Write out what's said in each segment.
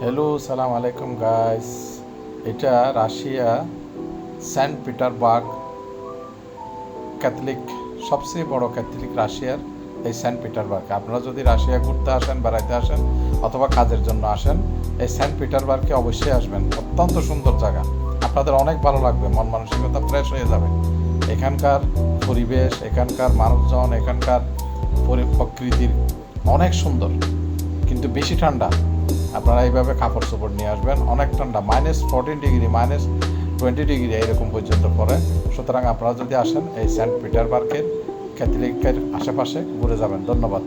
Hello সালাম আলাইকুম guys এটা রাশিয়া সেন্ট পিটারবার্গ ক্যাথলিক সবচেয়ে বড় ক্যাথলিক রাশিয়ার এই সেন্ট পিটারবার্গ আপনারা যদি রাশিয়া ঘুরতে আসেন, বেড়াইতে আসেন, অথবা কাজের জন্য আসেন, এই সেন্ট পিটারবার্গে অবশ্যই আসবেন। অত্যন্ত সুন্দর জায়গা। আপনাদের অনেক ভালো লাগবে, মন মানসিকতা ফ্রেশ হয়ে যাবে। এখানকার পরিবেশ, এখানকার মানুষজন, এখানকার প্রকৃতির অনেক সুন্দর। কিন্তু বেশি ঠান্ডা। আপনারা এইভাবে কাপড় চোপড় নিয়ে আসবেন। অনেক ঠান্ডা minus fourteen degree minus twenty degree এইরকম পর্যন্ত পড়ে। সুতরাং আপনারা যদি আসেন এই সেন্ট পিটারবার্গের ক্যাথলিকের আশেপাশে, ঘুরে যাবেন। ধন্যবাদ।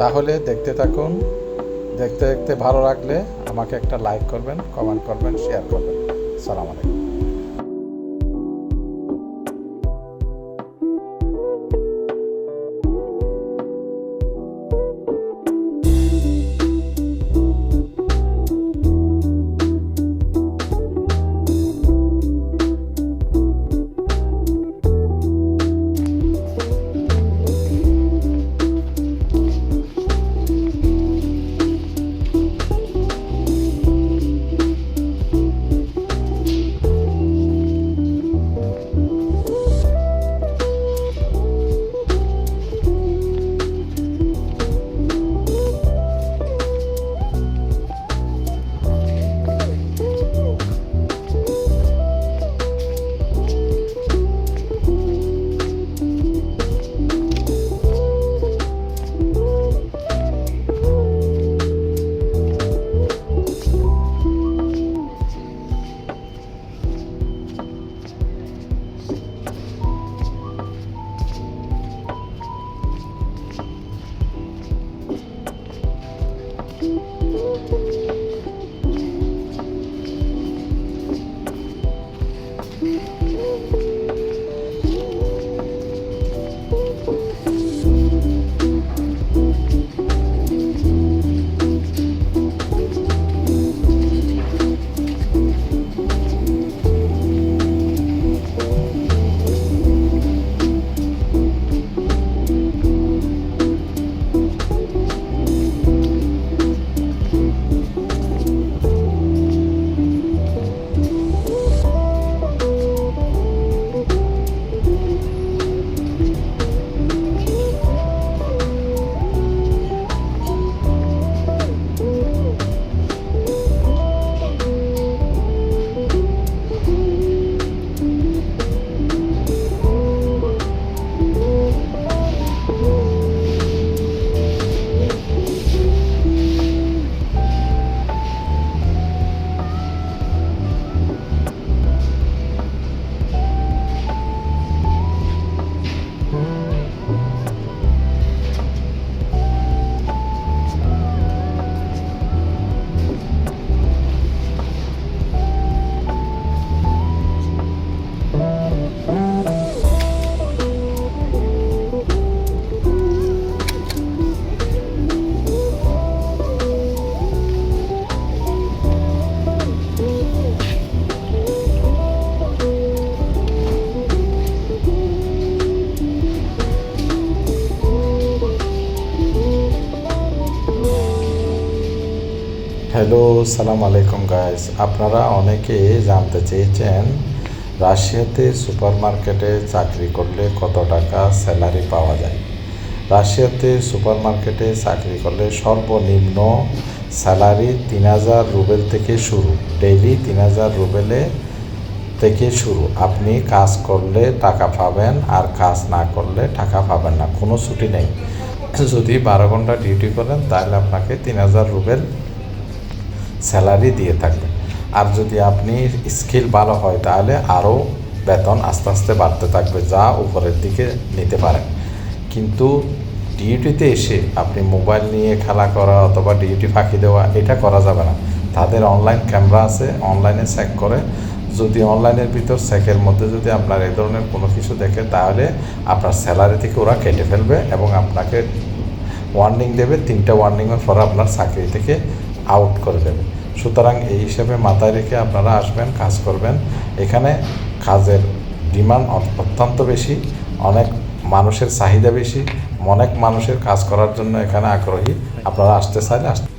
তাহলে দেখতে থাকুন, দেখতে দেখতে ভালো লাগলে আমাকে একটা লাইক করবেন কমেন্ট করবেন শেয়ার করবেন। সালাম আলাইকুম। হ্যালো সালাম আলাইকুম গাইস আপনারা অনেকে জানতে চেয়েছেন, রাশিয়াতে সুপার মার্কেটে চাকরি করলে কত টাকা স্যালারি পাওয়া যায়? রাশিয়াতে সুপার মার্কেটে চাকরি করলে সর্বনিম্ন স্যালারি তিন হাজার রুবেল থেকে শুরু, ডেইলি তিন হাজার রুবেলে থেকে শুরু। আপনি কাজ করলে টাকা পাবেন আর কাজ না করলে টাকা পাবেন না, কোনো ছুটি নেই। যদি বারো ঘণ্টা ডিউটি করেন, তাহলে আপনাকে তিন হাজার রুবেল স্যালারি দিয়ে থাকবে আর যদি আপনি স্কিল ভালো হয়, তাহলে আরও বেতন আস্তে আস্তে বাড়তে থাকবে, যা উপরের দিকে নিতে পারেন। কিন্তু ডিউটিতে এসে আপনি মোবাইল নিয়ে খেলা করা অথবা ডিউটি ফাঁকি দেওয়া, এটা করা যাবে না। তাদের অনলাইন ক্যামেরা আছে, অনলাইনে চেক করে। যদি অনলাইনের ভিতর চেকের মধ্যে যদি আপনার এই ধরনের কোনো কিছু দেখে, তাহলে আপনার স্যালারি থেকে ওরা কেটে ফেলবে এবং আপনাকে ওয়ার্নিং দেবে, তিনটা ওয়ার্নিংয়ের পর আপনার চাকরি থেকে আউট করে দেবে। সুতরাং এই হিসেবে মাথায় রেখে আপনারা আসবেন, কাজ করবেন। এখানে কাজের ডিমান্ড অত্যন্ত বেশি, অনেক মানুষের চাহিদা বেশি, অনেক মানুষের কাজ করার জন্য এখানে আগ্রহী। আপনারা আসতে চাইলে আসতে